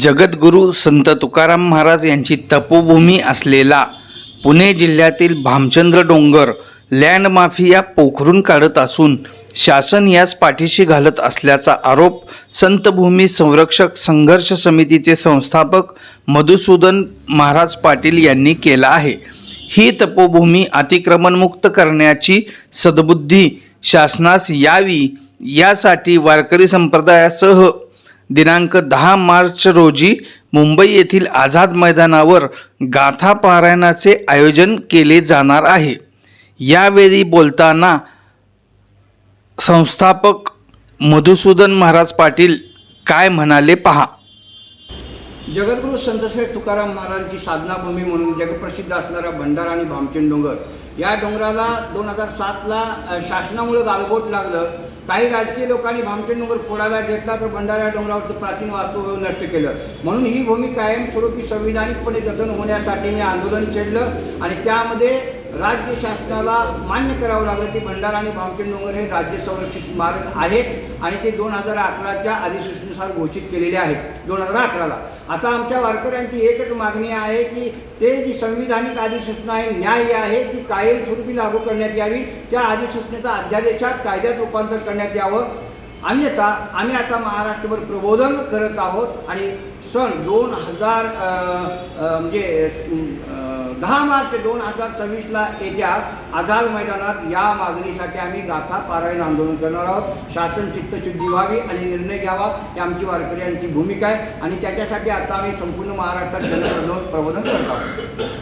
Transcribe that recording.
जगद्गुरू संत तुकाराम महाराज यांची तपोभूमी असलेला पुणे जिल्ह्यातील भामचंद्र डोंगर लँड माफिया पोखरून काढत असून शासन यास पाठीशी घालत असल्याचा आरोप संतभूमी संरक्षक संघर्ष समितीचे संस्थापक मधुसूदन महाराज पाटील यांनी केला आहे. ही तपोभूमी अतिक्रमणमुक्त करण्याची सद्बुद्धी शासनास यावी यासाठी वारकरी संप्रदायासह दिनांक दहा मार्च रोजी मुंबई येथील आझाद मैदानावर गाथा पारायणाचे आयोजन केले जाणार आहे. यावेळी बोलताना संस्थापक मधुसूदन महाराज पाटील काय म्हणाले पहा? जगद्गुरू संतश्रेष्ठ तुकाराम महाराजांची साधनाभूमी म्हणून जगप्रसिद्ध असणारा भंडारा आणि भामचंद डोंगर. या डोंगराला दोन हजार सातला शासनामुळे शासनामुळं गालबोट लागलं. काही राजकीय लोकांनी भामचंद डोंगर फोडायला घेतला तर भंडारा या डोंगरावरचं प्राचीन वास्तू नष्ट केलं. म्हणून ही भूमी कायमस्वरूपी संविधानिकपणे जतन होण्यासाठी मी आंदोलन छेडलं आणि त्यामध्ये राज्य शासनाला मान्य करावं लागलं. की भंडारा आणि भामचंद डोंगर हे राज्य संरक्षित स्मारक आहेत आणि ते दोन हजार अकराच्या अधिसूचनेनुसार घोषित केलेले आहेत. दोन हजार अकराला. आता आमच्या वारकऱ्यांची एकच मागणी आहे की ते जी संविधानिक अधिसूचना आहे न्याय आहे ती कायमस्वरूपी लागू करण्यात यावी. त्या अधिसूचनेचा अध्यादेशात कायद्यात रूपांतर करण्यात यावं. अन्यथा आम्ही आता महाराष्ट्रभर प्रबोधन करत आहोत आणि सन दोन हजार म्हणजे दहा मार्च दोन हजार सव्वीसला येत्या आझाद मैदानात या मागणीसाठी आम्ही गाथा पारायण आंदोलन करणार आहोत. शासन चित्तशुद्धी व्हावी आणि निर्णय घ्यावा ही आमची वारकऱ्यांची भूमिका आहे. आणि त्याच्यासाठी आता आम्ही संपूर्ण महाराष्ट्रात जनप्रबोधन प्रबोधन करत आहोत.